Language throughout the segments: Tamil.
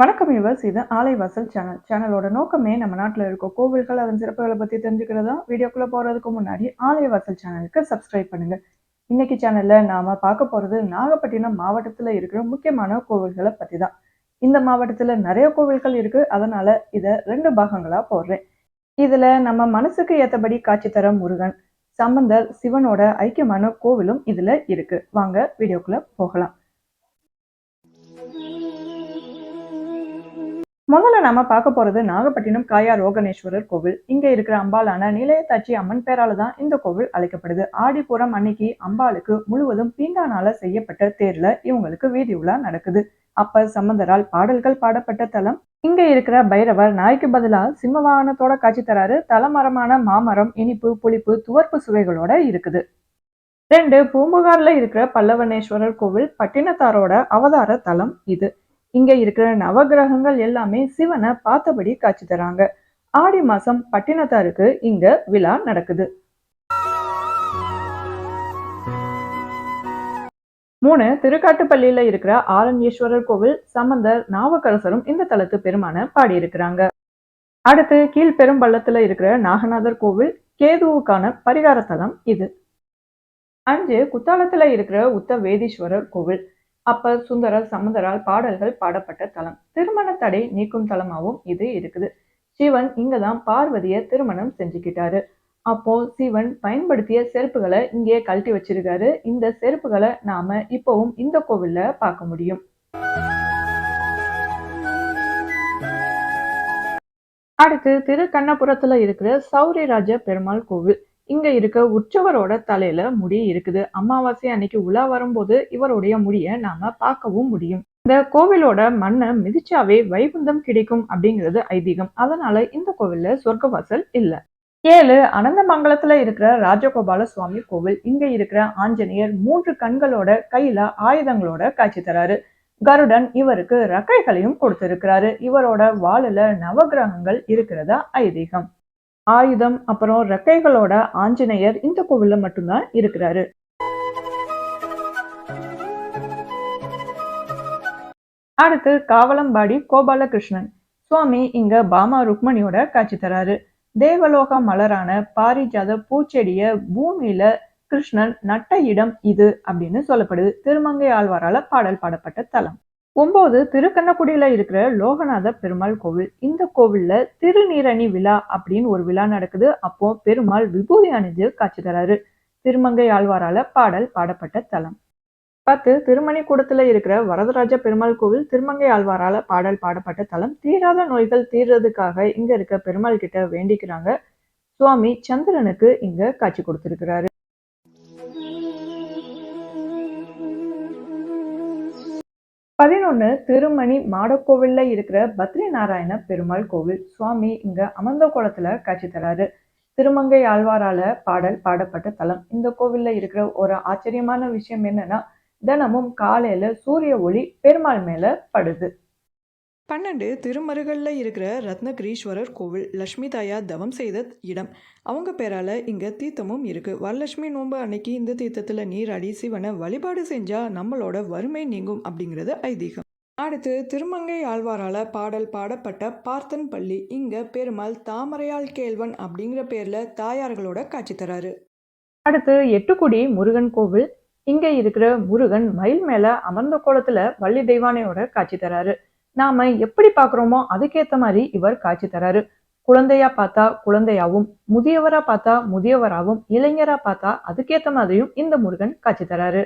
வணக்கம் யுவர்ஸ் இது ஆலைவாசல் சேனல் சேனலோட நோக்கமே நம்ம நாட்டில் இருக்க கோவில்கள் அதன் சிறப்புகளை பற்றி தெரிஞ்சுக்கிறதா? வீடியோக்குள்ளே போகிறதுக்கு முன்னாடி ஆலைவாசல் சேனலுக்கு சப்ஸ்கிரைப் பண்ணுங்க. இன்னைக்கு சேனலில் நாம் பார்க்க போகிறது நாகப்பட்டினம் மாவட்டத்தில் இருக்கிற முக்கியமான கோவில்களை பற்றி தான் இந்த மாவட்டத்தில் நிறைய கோவில்கள் இருக்குது அதனால் இதை ரெண்டு பாகங்களாக போடுறேன். இதில் நம்ம மனசுக்கு ஏற்றபடி காட்சி தர முருகன் சம்பந்தர் சிவனோட ஐக்கியமான கோவிலும் இதில் இருக்குது வாங்க வீடியோக்குள்ளே போகலாம். முதல்ல நாம பார்க்க போறது நாகப்பட்டினம் காயா ரோகணேஸ்வரர் கோவில். இங்க இருக்கிற அம்பாளான நிலையத்தாச்சி அம்மன் பேரால தான் இந்த கோவில் அழைக்கப்படுது. ஆடிப்புறம் அன்னைக்கு அம்பாளுக்கு முழுவதும் பீங்கானால செய்யப்பட்ட தேர்ல இவங்களுக்கு வீதி உலா நடக்குது. அப்ப சம்பந்தரால் பாடல்கள் பாடப்பட்ட தலம். இங்க இருக்கிற பைரவர் நாய்க்கு பதிலா சிம்ம வாகனத்தோட காட்சி தராரு. தலமரமான மாமரம் இனிப்பு புளிப்பு துவர்ப்பு சுவைகளோட இருக்குது. ரெண்டு பூம்புகார்ல இருக்கிற பல்லவனேஸ்வரர் கோவில் பட்டினத்தாரோட அவதார தலம் இது. இங்க இருக்கிற நவகிரகங்கள் எல்லாமே சிவனை பார்த்தபடி காட்சி தராங்க. ஆடி மாசம் பட்டினத்தாருக்கு இங்க விழா நடக்குது. மூணு திருக்காட்டுப்பள்ளியில இருக்கிற ஆரண்யேஸ்வரர் கோவில் சம்பந்தர் நாவக்கரசரும் இந்த தலத்து பெருமான பாடியிருக்கிறாங்க. அடுத்து கீழ்பெரும்பள்ளத்துல இருக்கிற நாகநாதர் கோவில் கேதுவுக்கான பரிகார தலம் இது. அஞ்சு குத்தாலத்துல இருக்கிற உத்த வேதீஸ்வரர் கோவில். அப்ப சுந்தரர் சமுதரால் பாடல்கள் பாடப்பட்ட தலம். திருமண தடை நீக்கும் தலமாகவும் இது இருக்குது. சிவன் இங்கதான் பார்வதிய திருமணம் செஞ்சுக்கிட்டாரு. அப்போ சிவன் பயன்படுத்திய செருப்புகளை இங்கே கழட்டி வச்சிருக்காரு. இந்த செருப்புகளை நாம இப்பவும் இந்த கோவில்ல பார்க்க முடியும். அடுத்து திருக்கண்ணபுரத்துல இருக்கிற சௌரிராஜ பெருமாள் கோவில். இங்க இருக்க உற்சவரோட தலையில முடி இருக்குது. அமாவாசை அன்னைக்கு உலா வரும்போது இவருடைய முடிய நாம பார்க்கவும் முடியும். இந்த கோவிலோட மண்ணை மிதிச்சாவே வைகுந்தம் கிடைக்கும் அப்படிங்கிறது ஐதீகம். அதனால இந்த கோவில்ல சொர்க்கவாசல் இல்ல. ஏழு அனந்தமங்கலத்துல இருக்கிற ராஜகோபால சுவாமி கோவில். இங்க இருக்கிற ஆஞ்சநேயர் மூன்று கண்களோட கையில ஆயுதங்களோட காட்சி தராரு. கருடன் இவருக்கு ரக்கைகளையும் கொடுத்திருக்கிறாரு. இவரோட வாழுல நவகிரகங்கள் இருக்கிறதா ஐதீகம். ஆயுதம் அப்புறம் ரெக்கைகளோட ஆஞ்சநேயர் இந்த கோவில்ல மட்டும்தான் இருக்கிறாரு. அடுத்து காவலம்பாடி கோபாலகிருஷ்ணன். சுவாமி இங்க பாமா ருக்மணியோட காட்சி தராரு. தேவலோக மலரான பாரிஜாத பூச்செடிய பூமியில கிருஷ்ணன் நட்ட இடம் இது அப்படின்னு சொல்லப்படுது. திருமங்கை ஆழ்வாரால பாடல் பாடப்பட்ட தலம். ஒன்பது திருக்கண்ணக்குடியில இருக்கிற லோகநாத பெருமாள் கோவில். இந்த கோவில்ல திருநீரணி விழா அப்படின்னு ஒரு விழா நடக்குது. அப்போ பெருமாள் விபூதி அணிஞ்சு காட்சி தராரு. திருமங்கை ஆழ்வாரால பாடல் பாடப்பட்ட தலம். பத்து திருமணி கூடத்துல இருக்கிற வரதராஜ பெருமாள் கோவில் திருமங்கை ஆழ்வாரால பாடல் பாடப்பட்ட தலம். தீராத நோய்கள் தீர்றதுக்காக இங்க இருக்க பெருமாள் கிட்ட வேண்டிக்கிறாங்க. சுவாமி சந்திரனுக்கு இங்க காட்சி கொடுத்திருக்கிறாரு. இன்னொன்று திருமணி மாடக்கோவில்ல இருக்கிற பத்ரி நாராயண பெருமாள் கோவில். சுவாமி இங்க அமர்ந்த குளத்துல காட்சி தராரு. திருமங்கை ஆழ்வாரால பாடல் பாடப்பட்ட தலம். இந்த கோவில்ல இருக்கிற ஒரு ஆச்சரியமான விஷயம் என்னன்னா தினமும் காலையில சூரிய ஒளி பெருமாள் மேல படுது. பன்னெண்டு திருமருகல்ல இருக்கிற ரத்னகிரீஸ்வரர் கோவில் லக்ஷ்மி தாயார் தவம் செய்த இடம். அவங்க பேரால இங்க தீர்த்தமும் இருக்கு. வரலட்சுமி நோன்பு அன்னைக்கு இந்த தீர்த்தத்துல நீராடி சிவனை வழிபாடு செஞ்சா நம்மளோட வறுமை நீங்கும் அப்படிங்கிறது ஐதீகம். அடுத்து திருமங்கை ஆழ்வாரால பாடல் பாடப்பட்ட பார்த்தன் பள்ளி இங்க பெருமாள் தாமரையால் கேள்வன் அப்படிங்கிற பேர்ல தாயார்களோட காட்சி தராரு. அடுத்து எட்டுக்குடி முருகன் கோவில். இங்க இருக்கிற முருகன் மயில் மேல அமர்ந்த கோலத்துல வள்ளி தெய்வானையோட காட்சி தராரு. நாம எப்படி பாக்குறோமோ அதுக்கேத்த மாதிரி இவர் காட்சி தராரு. குழந்தையா பார்த்தா குழந்தையாவும் முதியவரா பார்த்தா முதியவராகவும் இளைஞரா பார்த்தா அதுக்கேத்த மாதிரியும் இந்த முருகன் காட்சி தராரு.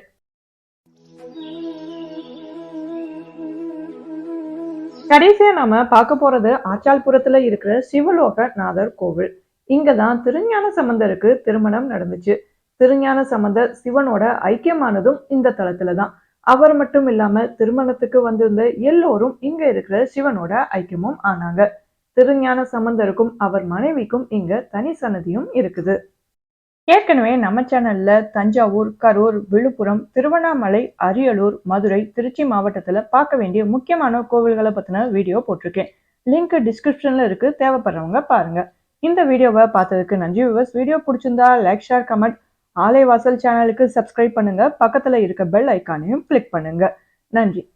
கடைசியா நாம பார்க்க போறது ஆச்சால்புரத்துல இருக்கிற சிவலோக நாதர் கோவில். இங்கதான் திருஞான சம்பந்தருக்கு திருமணம் நடந்துச்சு. திருஞான சம்பந்தர் சிவனோட ஐக்கியமானதும் இந்த தளத்துலதான் அவர் மட்டும் இல்லாம திருமணத்துக்கு வந்திருந்த எல்லோரும் இங்க இருக்கிற சிவனோட ஐக்கியமும் ஆனாங்க. திருஞான சம்பந்தருக்கும் அவர் மனைவிக்கும் இங்க தனி சன்னதியும் இருக்குது. ஏற்கனவே நம்ம சேனல்ல தஞ்சாவூர் கரூர் விழுப்புரம் திருவண்ணாமலை அரியலூர் மதுரை திருச்சி மாவட்டத்துல பார்க்க வேண்டிய முக்கியமான கோவில்களை பத்தின வீடியோ போட்டிருக்கேன். லிங்க் டிஸ்கிரிப்ஷன்ல இருக்கு தேவைப்படுறவங்க பாருங்க. இந்த வீடியோவை பார்த்ததுக்கு நன்றி விவர்ஸ் வீடியோ பிடிச்சிருந்தா லைக் ஷேர் கமெண்ட் ஆலைவாசல் சேனலுக்கு சப்ஸ்கிரைப் பண்ணுங்க. பக்கத்துல இருக்க பெல் ஐக்கானையும் கிளிக் பண்ணுங்க. நன்றி.